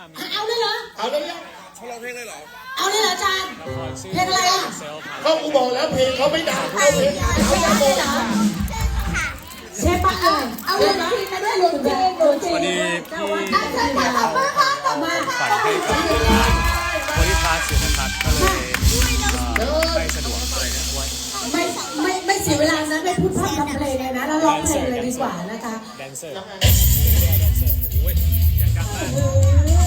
เอาแล้วยังเขาร้องเพลงเลยเหรอเอาเลยเหรออาจารย์เพลงอะไรอะเขากูบอกแล้วเพลงเขาไม่ดังเขาเพลงเขาจะโมงเชฟปักเลยเอาเลยเหรอมาด้วยหลวงเพลงหลวงเพลงวันนี้เจ้าว่าอาจารย์ค่ะขอบคุณค่ะขอบคุณค่ะฝันให้กับโพลิพาสอยู่นะครับ ก็เลยเอ่อไม่สะดวกเลยนะไว้ไม่ไม่ไม่เสียเวลานะไม่พูดพร่ำทำเพลงเลยนะแล้วร้องเพลงเลยดีกว่านะคะแดนเซอร์แดนเซอร์โอ้ยอยากดังมากเออเ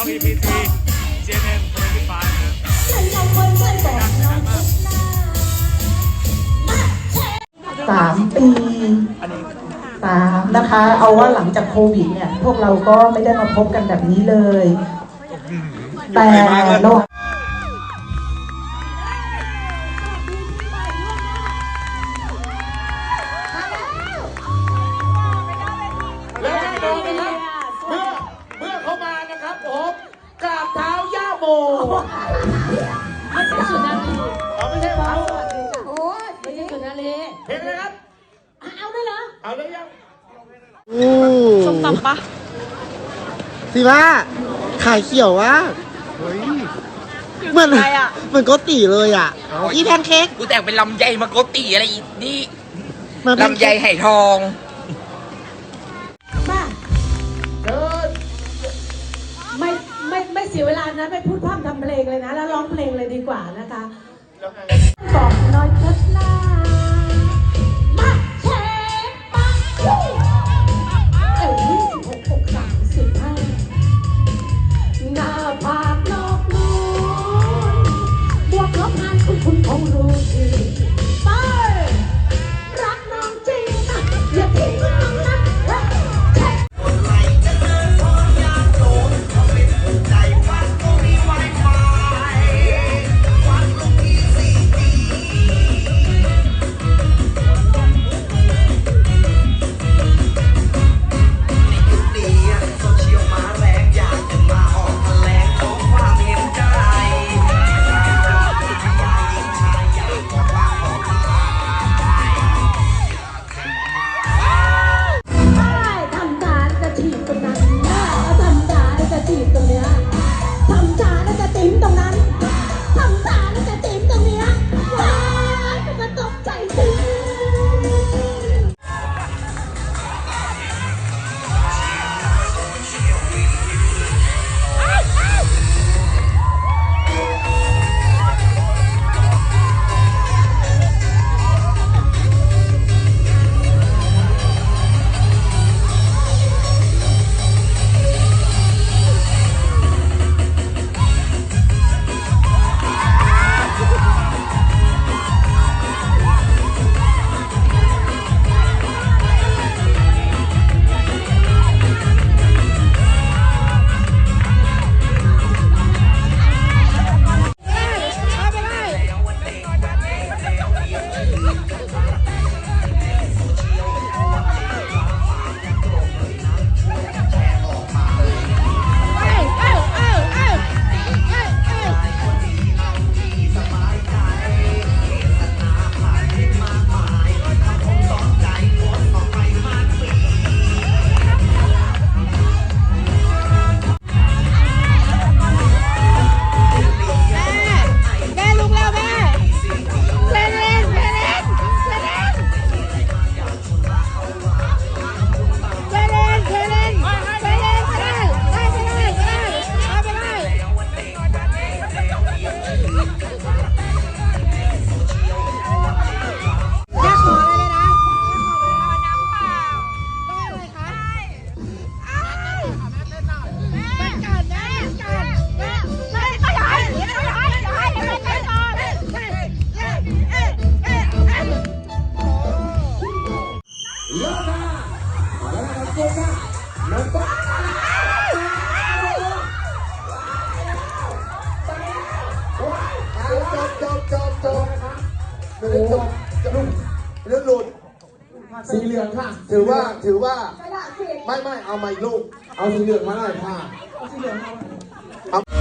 by yourself EP 3 JNN 25นะฉันเอาคนฉันบอกน้องคนหน้ามาเชฟสามปีสามนะคะ เอาว่าหลังจากโควิดเนี่ย พวกเราก็ไม่ได้มาพบกันแบบนี้เลย แต่ระหว่า มไม่ใช่สุนารีเอาไม่ใช่เขาโอ้ยไม่ใช่สุนารีเพลงอะไรครับ เอาได้เหรอ เอาแล้ยังส้มตำปะสิว่าขายเขียวว่าเหมือนใครอะเหมือนโกติเลยอะอีแพนเค้กกูแต่งเป็นลำไยมาโกติอะไรอีกนี่ลำไยไหทอง เสียเวลานะไม่พูดพร่ำทำเพลงเลยนะ แล้วร้องเพลงเลยดีกว่านะคะ แล้วไง เดี๋จบเรื่อลุดสีเหลืองค่ะ ถือว่าถือว่า ไม่ไม่เอามาอีลูก เอาสีเหลืองมาหน่อยค่ะ เอาสีเหลืองมา